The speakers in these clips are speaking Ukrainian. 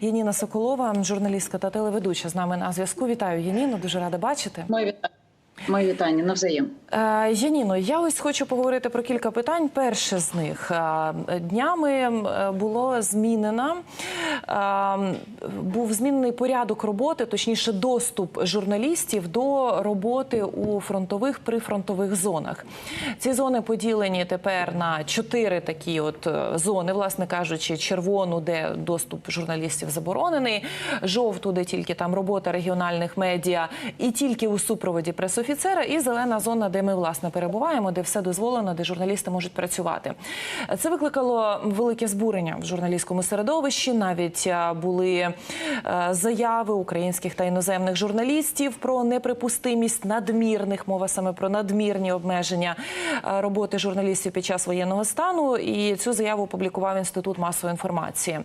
Яніна Соколова, журналістка та телеведуча з нами на зв'язку. Вітаю Яніну, дуже рада бачити. Мої вітання. Мої вітання навзаєм. Е, Яніно, я ось хочу поговорити про кілька питань. Перше з них Е, днями було змінено, е, був змінений порядок роботи, точніше, доступ журналістів до роботи у фронтових прифронтових зонах. Ці зони поділені тепер на чотири такі от зони, власне кажучи, червону, де доступ журналістів заборонений, жовту, де тільки там робота регіональних медіа, і тільки у супроводі пресофіцера, і зелена зона, де ми власне перебуваємо, де все дозволено, де журналісти можуть працювати. Це викликало велике збурення в журналістському середовищі. Навіть е, були е, заяви українських та іноземних журналістів про неприпустимість надмірних мова саме про надмірні обмеження е, роботи журналістів під час воєнного стану. І цю заяву опублікував інститут масової інформації.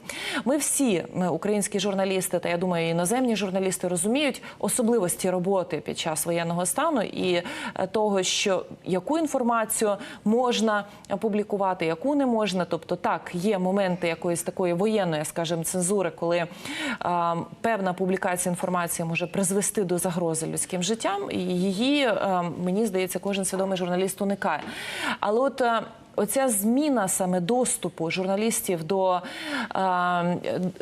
Ми всі, українські журналісти, та я думаю, іноземні журналісти розуміють особливості роботи під час воєнного стану і е, того, що яку інформацію можна публікувати, яку не можна. Тобто, так є моменти якоїсь такої воєнної, скажімо, цензури, коли е, певна публікація інформації може призвести до загрози людським життям, і її е, мені здається, кожен свідомий журналіст уникає. Але от е, Оця зміна саме доступу журналістів до,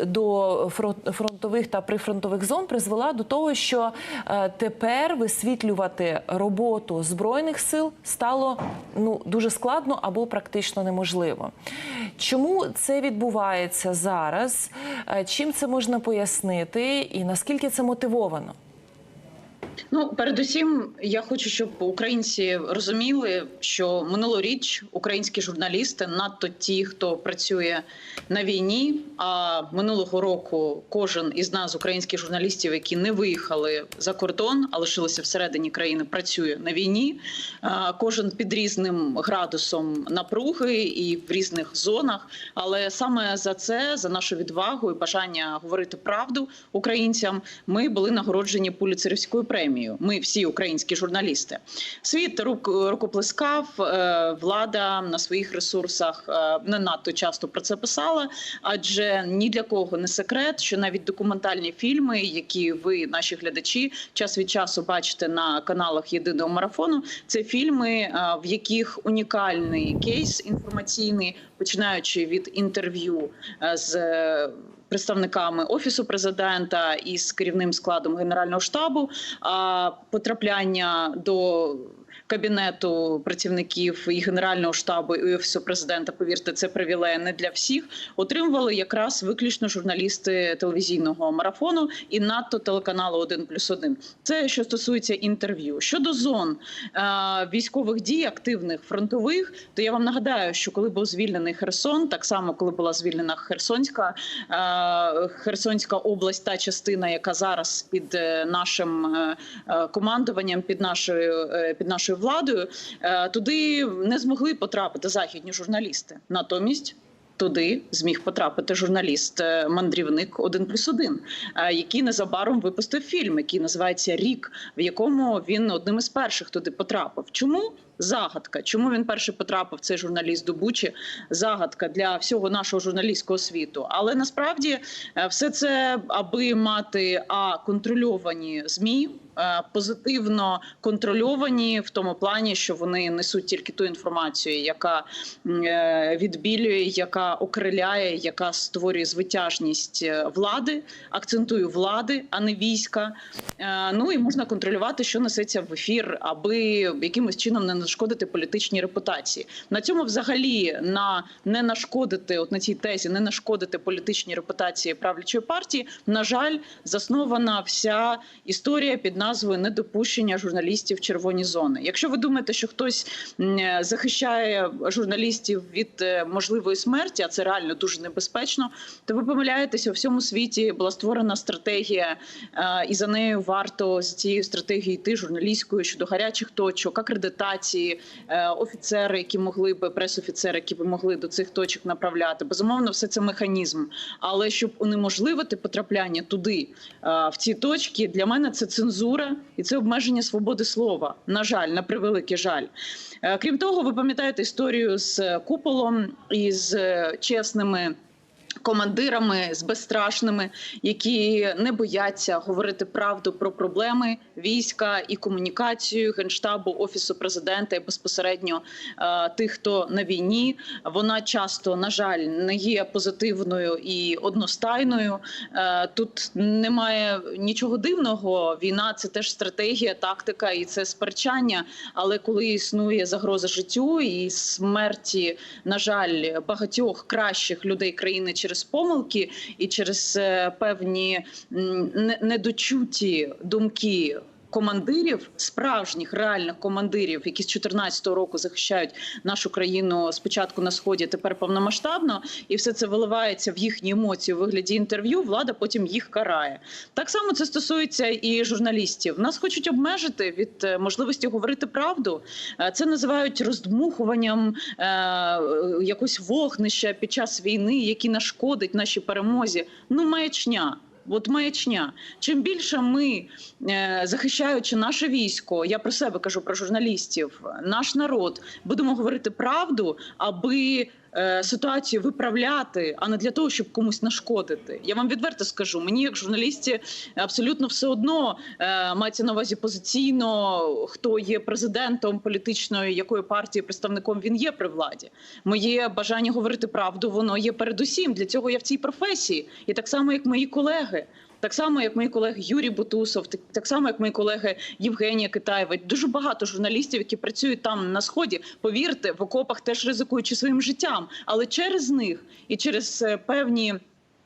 до фронтових та прифронтових зон призвела до того, що е, тепер висвітлювати роботу збройних сил стало ну дуже складно або практично неможливо. Чому це відбувається зараз? Е, Чим це можна пояснити, і наскільки це мотивовано? Ну, передусім, я хочу, щоб українці розуміли, що минулоріч українські журналісти, надто ті, хто працює на війні. А минулого року кожен із нас, українських журналістів, які не виїхали за кордон, а лишилися всередині країни, працює на війні. Кожен під різним градусом напруги і в різних зонах. Але саме за це, за нашу відвагу і бажання говорити правду українцям, ми були нагороджені Пуліцерівською премією. Ми всі українські журналісти. Світ рук рукоплескав. е, Влада на своїх ресурсах е, не надто часто про це писала, адже ні для кого не секрет, що навіть документальні фільми, які ви, наші глядачі, час від часу бачите на каналах єдиного марафону, це фільми, е, в яких унікальний кейс інформаційний, починаючи від інтерв'ю з. Представниками офісу президента і з керівним складом генерального штабу, а потрапляння до кабінету працівників і генерального штабу і офісу президента. Повірте, це привілея не для всіх. Отримували якраз виключно журналісти телевізійного марафону і надто телеканалу «1 плюс 1». Це що стосується інтерв'ю щодо зон е, військових дій, активних фронтових. То я вам нагадаю, що коли був звільнений Херсон, так само коли була звільнена Херсонська е, Херсонська область, та частина, яка зараз під е, нашим командуванням, під нашою під нашою владою, е, туди не змогли потрапити західні журналісти. Натомість. Туди зміг потрапити журналіст е, мандрівник 1 плюс 1, який незабаром випустив фільм, який називається Рік, в якому він одним із перших туди потрапив. Чому загадка? Чому він перший потрапив цей журналіст до Бучі? Загадка для всього нашого журналістського світу. Але насправді е, все це аби мати а контрольовані змі. Е, Позитивно контрольовані в тому плані, що вони несуть тільки ту інформацію, яка е, відбілює, яка окриляє, яка створює звитяжність е, влади, акцентую влади, а не війська. Ну і можна контролювати, що несеться в ефір, аби якимось чином не нашкодити політичній репутації. На цьому взагалі на не нашкодити, от на цій тезі, не нашкодити політичній репутації правлячої партії. На жаль, заснована вся історія під назвою недопущення журналістів червоні зони. Якщо ви думаєте, що хтось е, захищає журналістів від е, можливої смерті, а це реально дуже небезпечно, то ви помиляєтеся у всьому світі. Була створена стратегія, е, і за нею варто з цією стратегією йти журналістською щодо гарячих точок, акредитації, офіцери, які могли би пресофіцери, які би могли до цих точок направляти. Безумовно, все це механізм. Але щоб унеможливити потрапляння туди, в ці точки, для мене це цензура і це обмеження свободи слова. На жаль, на превеликий жаль. Е, Крім того, ви пам'ятаєте історію з куполом і з е, чесними командирами з безстрашними, які не бояться говорити правду про проблеми війська і комунікацію генштабу офісу президента і безпосередньо е, тих, хто на війні. Вона часто, на жаль, не є позитивною і одностайною. Е, Тут немає нічого дивного. Війна це теж стратегія, тактика і це сперечання. Але коли існує загроза життю і смерті, на жаль, багатьох кращих людей країни через помилки і через е, певні недочуті думки. Командирів, справжніх реальних командирів, які з 14 року захищають нашу країну спочатку на сході, тепер повномасштабно, і все це виливається в їхні емоції у вигляді інтерв'ю. Влада потім їх карає. Так само це стосується і журналістів. Нас хочуть обмежити від е, можливості говорити правду. Е, Це називають роздмухуванням е, якось вогнища під час війни, які нашкодить нашій перемозі. Ну, маячня. От маячня. Чим більше ми, е, захищаючи наше військо, я про себе кажу про журналістів, наш народ, будемо говорити правду, аби ситуацію виправляти, а не для того, щоб комусь нашкодити. Я вам відверто скажу, мені як журналісті абсолютно все одно е, мається на увазі позиційно, хто є президентом політичної якої партії представником він є при владі. Моє бажання говорити правду, воно є передусім. Для цього я в цій професії, і так само, як мої колеги. Так само, як мої колеги Юрій Бутусов, так, само, як мої колеги Євгенія Китаєва. Дуже багато журналістів, які працюють там на сході. Повірте, в окопах теж ризикуючи своїм життям, але через них і через е, певні.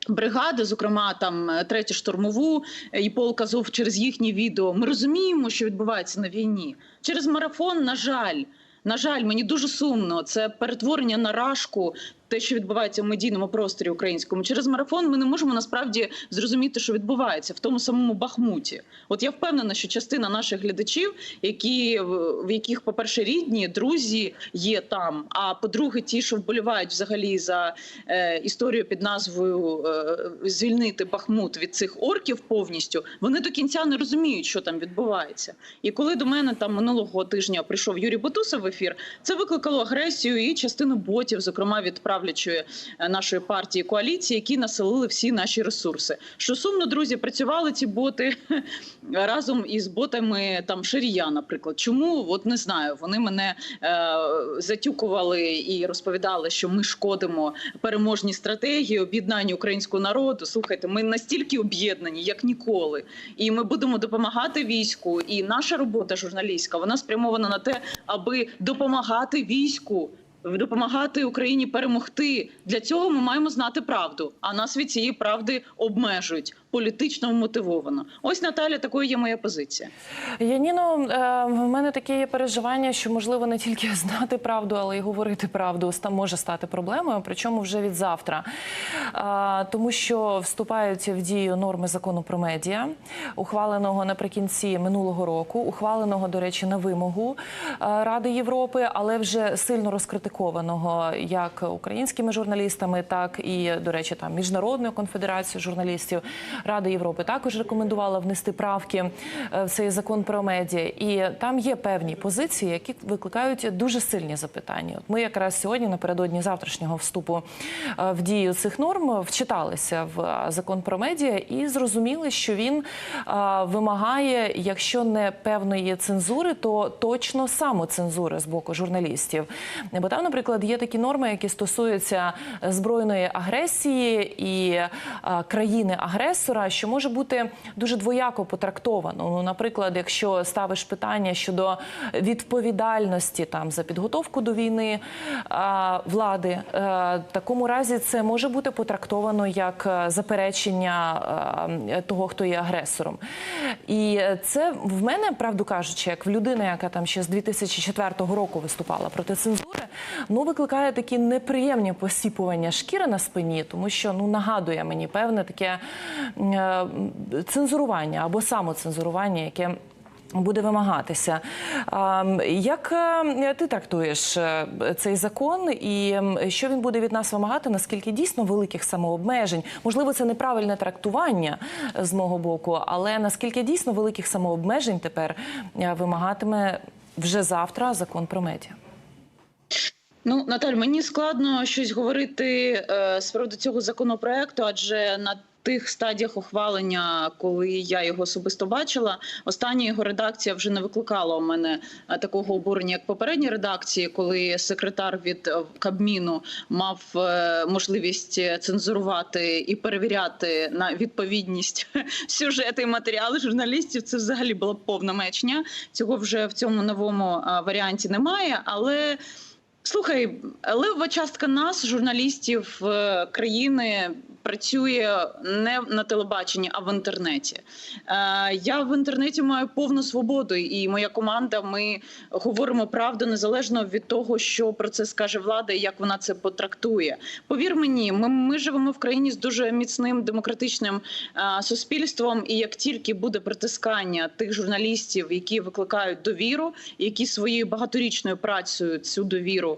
Бригади, зокрема там е, третю штурмову е, і полк Азов через їхні відео. Ми розуміємо, що відбувається на війні. Через марафон, на жаль, на жаль, мені дуже сумно. Це перетворення на рашку. Те, що відбувається в медійному просторі українському, через марафон ми не можемо насправді зрозуміти, що відбувається в тому самому Бахмуті. От я впевнена, що частина наших глядачів, які в яких, по перше, рідні, друзі є там. А по-друге, ті, що вболівають взагалі за е, історію під назвою е, звільнити Бахмут від цих орків повністю, вони до кінця не розуміють, що там відбувається. І коли до мене там минулого тижня прийшов Юрій Бутусов в ефір, це викликало агресію і частину ботів, зокрема від правлячої е, нашої партії коаліції, які населили всі наші ресурси. Що сумно, друзі, працювали ці боти разом із ботами там Шарія, наприклад. Чому от не знаю, вони мене е, затюкували і розповідали, що ми шкодимо переможній стратегії об'єднанню українського народу. Слухайте, ми настільки об'єднані, як ніколи, і ми будемо допомагати війську. І наша робота журналістська вона спрямована на те, аби допомагати війську. Допомагати Україні перемогти для цього ми маємо знати правду. А нас від цієї правди обмежують політично мотивовано. Ось Наталя, такою є моя позиція. Яніно, е, в мене таке є переживання, що можливо не тільки знати правду, але й говорити правду може стати проблемою, причому вже від завтра. Тому що вступають в дію норми закону про медіа, ухваленого наприкінці минулого року, ухваленого, до речі, на вимогу е, Ради Європи, але вже сильно розкритикованого як українськими журналістами, так і, до речі, там міжнародною конфедерацією журналістів. Рада Європи також рекомендувала внести правки е, в цей закон про медіа. І там є певні позиції, які викликають дуже сильні запитання. От ми якраз сьогодні, напередодні завтрашнього вступу е, в дію цих норм, вчиталися в е, закон про медіа і зрозуміли, що він е, вимагає, якщо не певної цензури, то точно самоцензури з боку журналістів. Бо там, наприклад, є такі норми, які стосуються збройної агресії і е, країни-агресора, що може бути дуже двояко потрактовано. Ну, наприклад, якщо ставиш питання щодо відповідальності там за підготовку до війни е, влади, е, в такому разі це може бути потрактовано як е, заперечення е, того, хто є агресором. І це в мене, правду кажучи, як в людини, яка там ще з 2004 року виступала проти цензури, ну викликає такі неприємні посіпування шкіри на спині, тому що ну нагадує мені певне таке е, цензурування або самоцензурування, яке. Буде вимагатися. Як е, ти трактуєш е, цей закон, і що він буде від нас вимагати? Наскільки дійсно великих самообмежень? Можливо, це неправильне трактування з мого боку, але наскільки дійсно великих самообмежень тепер вимагатиме вже завтра закон про медіа? Ну, Наталь, мені складно щось говорити е, з приводу цього законопроекту, адже на тих стадіях ухвалення, коли я його особисто бачила, остання його редакція вже не викликала у мене е, такого обурення, як попередні редакції, коли секретар від е, Кабміну мав е, можливість цензурувати і перевіряти на відповідність сюжети і матеріали журналістів. Це взагалі була повна мечня. Цього вже в цьому новому варіанті немає, але. Слухай, левова частка нас, журналістів е, країни, працює не на телебаченні, а в інтернеті. Е, Я в інтернеті маю повну свободу, і моя команда. Ми говоримо правду незалежно від того, що про це скаже влада і як вона це потрактує. Повір мені, ми, ми живемо в країні з дуже міцним демократичним е, суспільством. І як тільки буде притискання тих журналістів, які викликають довіру, які своєю багаторічною працею цю довіру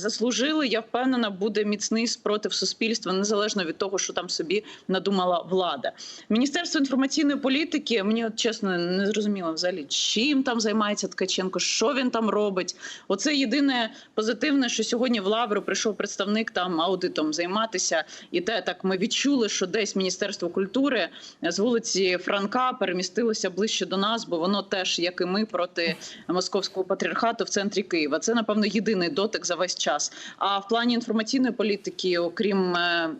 заслужили, я впевнена, буде міцний спротив суспільства, незалежно від того, що там собі надумала влада. Міністерство інформаційної політики мені от чесно не зрозуміло взагалі, чим там займається Ткаченко, що він там робить. Оце єдине позитивне, що сьогодні в Лавру прийшов представник там аудитом займатися, і те так ми відчули, що десь міністерство культури з вулиці Франка перемістилося ближче до нас, бо воно теж, як і ми, проти московського патріархату в центрі Києва. Це напевно єдиний дотик за весь час. А в плані інформаційної політики, окрім е,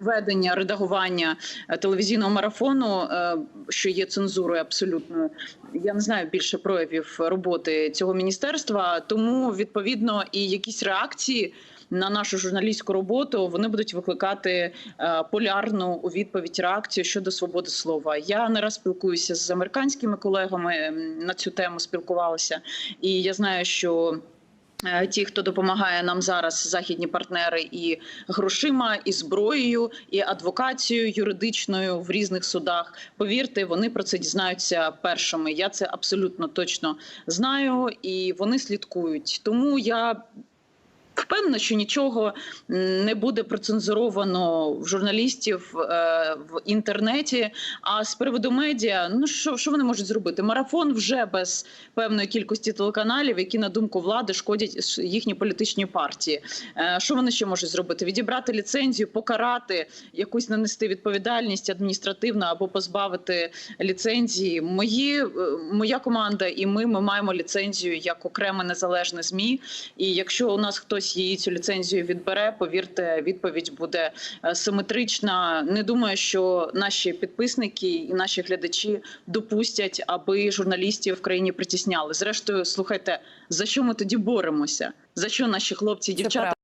ведення редагування е, телевізійного марафону, е, що є цензурою абсолютною, я не знаю більше проявів роботи цього міністерства. Тому відповідно і якісь реакції. На нашу журналістську роботу вони будуть викликати полярну у відповідь реакцію щодо свободи слова. Я не раз спілкуюся з американськими колегами на цю тему спілкувалася, і я знаю, що Ті, хто допомагає нам зараз, західні партнери, і грошима, і зброєю, і адвокацією юридичною в різних судах. Повірте, вони про це дізнаються першими. Я це абсолютно точно знаю, і вони слідкують. Тому я. Впевнена, що нічого не буде процензуровано в журналістів е, в інтернеті. А з приводу медіа, ну що, що вони можуть зробити? Марафон вже без певної кількості телеканалів, які на думку влади шкодять їхній політичній партії. Е, Що вони ще можуть зробити? Відібрати ліцензію, покарати якусь нанести відповідальність адміністративну або позбавити ліцензії. Мої е, моя команда і ми, ми маємо ліцензію як окреме незалежне змі. І якщо у нас хтось її цю ліцензію відбере, повірте, відповідь буде е, симетрична. Не думаю, що наші підписники і наші глядачі допустять, аби журналістів в країні притісняли. Зрештою, слухайте, за що ми тоді боремося? За що наші хлопці і дівчата?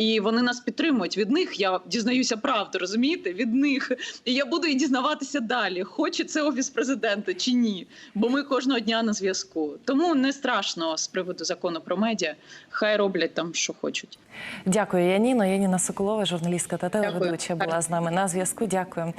І вони нас підтримують. Від них я дізнаюся правду, розумієте? Від них. І я буду і дізнаватися далі, хоче це офіс президента чи ні. Бо ми кожного дня на зв'язку. Тому не страшно з приводу закону про медіа. Хай роблять там, що хочуть. Дякую, Яніно. Яніна Соколова, журналістка та телеведуча, була з нами на зв'язку. Дякую.